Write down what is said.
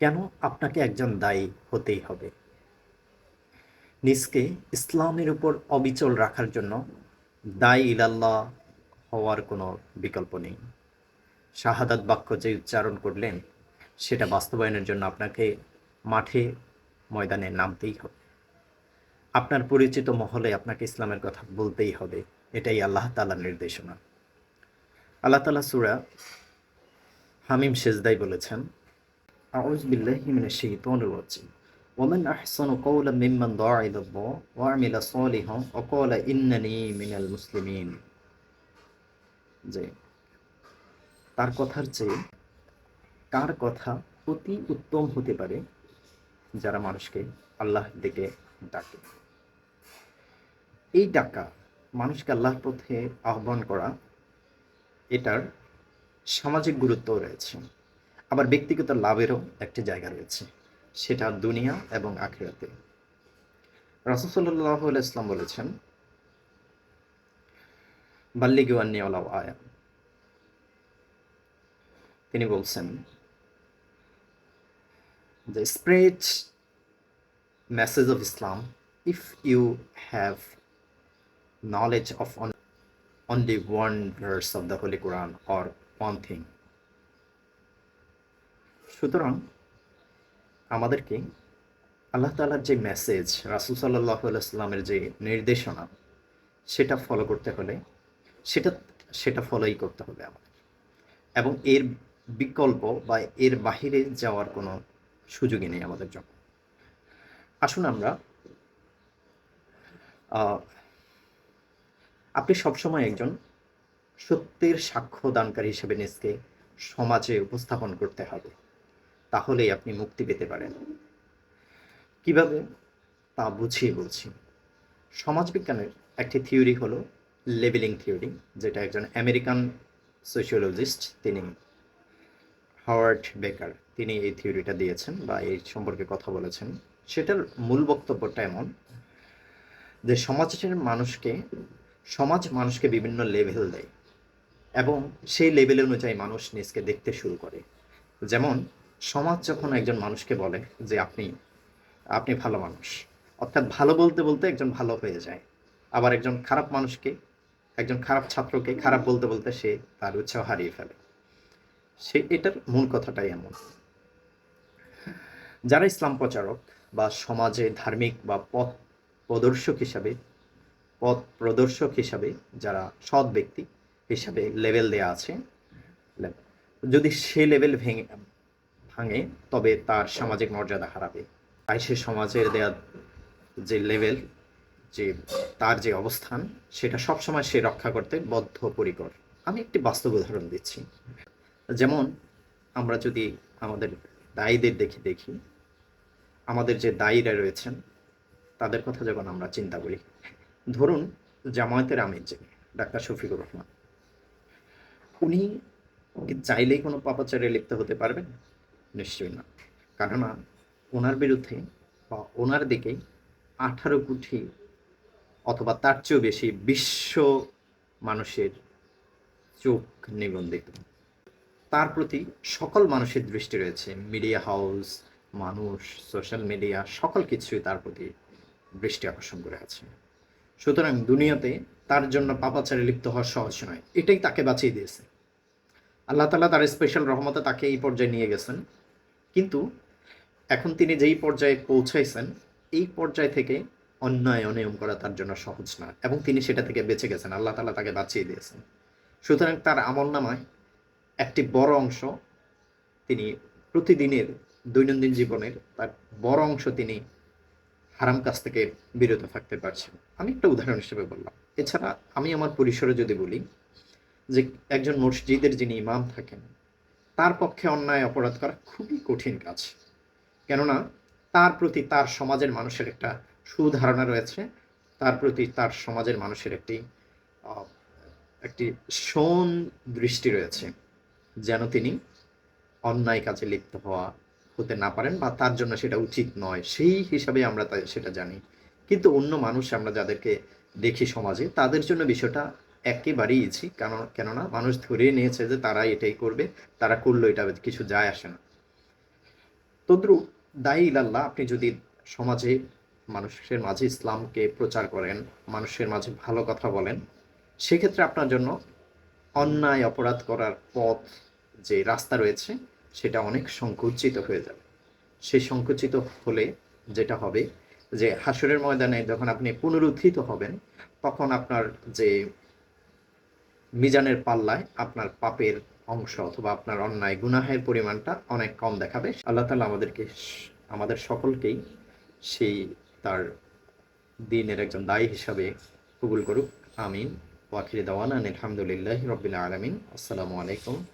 কেন আপনাকে একজন দায়ী হতেই হবে? নিজকে ইসলামের উপর অবিচল রাখার জন্য দায়ী ইলাল্লাহ হওয়ার কোনো বিকল্প নেই। শাহাদাত বাক্য যে উচ্চারণ করলেন, সেটা বাস্তবায়নের জন্য আপনাকে মাঠে ময়দানে নামতেই হবে। আপনার পরিচিত মহলে আপনাকে ইসলামের কথা বলতেই হবে। এটাই আল্লাহ তালার নির্দেশনা। আল্লাহ তালা সুরা হামিম শেজদাই বলেছেন আউজ মিনাল মুসলিমিন। যে তার কথার চেয়ে কার কথা অতি উত্তম হতে পারে যারা মানুষকে আল্লাহর দিকে ডাকে? এই ডাকা মানুষকে আল্লাহর পথে আহ্বান করা এটার সামাজিক গুরুত্ব রয়েছে। আবার ব্যক্তিগত লাভেরও একটি জায়গা রয়েছে, সেটা দুনিয়া এবং আখিরাতে। রাসুসল্লাহ ইসলাম বলেছেন বাল্লিগুয়ান্নি ওলাও আয়া। তিনি বলছেন, the spread message of Islam, if you have knowledge of only one verse of the Holy Quran or one thing. সুতরাং আমাদেরকে আল্লাহ তালার যে মেসেজ রাসুল সাল্লাহ সাল্লামের যে নির্দেশনা, সেটা ফলো করতে হলে সেটা সেটা ফলোই করতে হবে আমাদের এবং এর বিকল্প বা এর বাহিরে যাওয়ার কোনো সুযোগই নেই আমাদের জন্য আসুন আমরা আপনি সবসময় একজন সত্যের সাক্ষ্য দানকারী হিসেবে নিজকে সমাজে উপস্থাপন করতে হবে। তাহলেই আপনি মুক্তি পেতে পারেন। কীভাবে? তা বুঝিয়ে বলছি। সমাজবিজ্ঞানের একটি থিওরি হলো লেবেলিং থিওরি, যেটা একজন আমেরিকান সোশিওলজিস্ট তিনি হাওয়ার্ড বেকার, তিনি এই থিওরিটা দিয়েছেন বা এই সম্পর্কে কথা বলেছেন। সেটার মূল বক্তব্যটা এমন যে সমাজের মানুষকে সমাজ মানুষকে বিভিন্ন লেভেল দেয় এবং সেই লেভেল অনুযায়ী মানুষ নিজকে দেখতে শুরু করে। যেমন, সমাজ যখন একজন মানুষকে বলে যে আপনি আপনি ভালো মানুষ, অর্থাৎ ভালো বলতে বলতে একজন ভালো হয়ে যায়। আবার একজন খারাপ মানুষকে, একজন খারাপ ছাত্রকে খারাপ বলতে বলতে সে তার উৎসাহ হারিয়ে ফেলে। সে, এটার মূল কথাটাই এমন। যারা ইসলাম প্রচারক বা সমাজে ধার্মিক বা পথ প্রদর্শক হিসাবে পথ প্রদর্শক হিসাবে যারা সৎ ব্যক্তি হিসাবে লেভেল দেয়া আছে যদি সে লেভেল ভেঙে, ভাঙে, তবে তার সামাজিক মর্যাদা হারাবে। তাই সে সমাজের দেয়া যে লেভেল যে তার যে অবস্থান, সেটা সবসময় সে রক্ষা করতে বদ্ধপরিকর। আমি একটি বাস্তব উদাহরণ দিচ্ছি। যেমন আমরা যদি আমাদের দায়ীদের দেখে দেখি, আমাদের যে দায়ীরা রয়েছেন, তাদের কথা যখন আমরা চিন্তা করি ধরুন জামায়াতের আমির যে ডাক্তার শফিকুর রহমান, উনি চাইলেই কোনো পাপাচারে লিপ্ত হতে পারবেন? নিশ্চয়ই না। কেননা ওনার বিরুদ্ধে বা ওনার দিকেই আঠারো কোটি অথবা তার চেয়েও বেশি বিশ্ব মানুষের চোখ নিবন্ধিত। তার প্রতি সকল মানুষের দৃষ্টি রয়েছে। মিডিয়া হাউস, মানুষ, সোশ্যাল মিডিয়া, সকল কিছুই তার প্রতি দৃষ্টি আকর্ষণ করে আছে। সুতরাং দুনিয়াতে তার জন্য পাপাচারে লিপ্ত হওয়া সহজ নয়। এটাই তাকে বাঁচিয়ে দিয়েছে। আল্লাহ তালা তার স্পেশাল রহমতে তাকে এই পর্যায়ে নিয়ে গেছেন। কিন্তু এখন তিনি যেই পর্যায়ে পৌঁছাইছেন, এই পর্যায় থেকে অন্যায় অনিয়ম করা তার জন্য সহজ না এবং তিনি সেটা থেকে বেঁচে গেছেন। আল্লাহ তালা তাকে বাঁচিয়ে দিয়েছেন। সুতরাং তার আমল নামায় একটি বড় অংশ তিনি প্রতিদিনের দৈনন্দিন জীবনের তার বড় অংশ তিনি হারাম কাজ থেকে বিরত থাকতে পারছেন আমি একটা উদাহরণ হিসেবে বললাম। এছাড়া আমি আমার পরিসরে যদি বলি যে একজন মসজিদের যিনি ইমাম থাকেন, তার পক্ষে অন্যায় অপরাধ করা খুবই কঠিন কাজ। কেননা তার প্রতি তার সমাজের মানুষের একটা সুধারণা রয়েছে। তার প্রতি তার সমাজের মানুষের একটি একটি সন দৃষ্টি রয়েছে। যেন তিনি অন্যায় কাজে লিপ্ত হওয়া হতে না পারেন বা তার জন্য সেটা উচিত নয়। সেই হিসাবে আমরা সেটা জানি। কিন্তু অন্য মানুষ আমরা যাদেরকে দেখি সমাজে, তাদের জন্য বিষয়টা একেবারেই ইজি কেন কেননা মানুষ ধরে নিয়েছে যে তারা এটাই করবে, তারা করল এটা, কিছু যায় আসে না। তদ্রু দায়ী ইলাল্লাহ আপনি যদি সমাজে, মানুষের মাঝে ইসলামকে প্রচার করেন, মানুষের মাঝে ভালো কথা বলেন, সেক্ষেত্রে আপনার জন্য অন্যায় অপরাধ করার পথ যে রাস্তা রয়েছে সেটা অনেক সংকুচিত হয়ে যাবে। সেই সংকুচিত হলে যেটা হবে যে হাসরের ময়দানে যখন আপনি পুনরুত্থিত হবেন, তখন আপনার যে মিজানের পাল্লায় আপনার পাপের অংশ অথবা আপনার অন্যায় গুনাহের পরিমাণটা অনেক কম দেখাবে। আল্লাহ তালা আমাদেরকে আমাদের সকলকেই সেই তার দিনের একজন দায়ী হিসাবে কবুল করুক। আমিন। ওয়াখির দাওয়ানা আলহামদুলিল্লাহ রবিল আলমিন। আসসালামু আলাইকুম।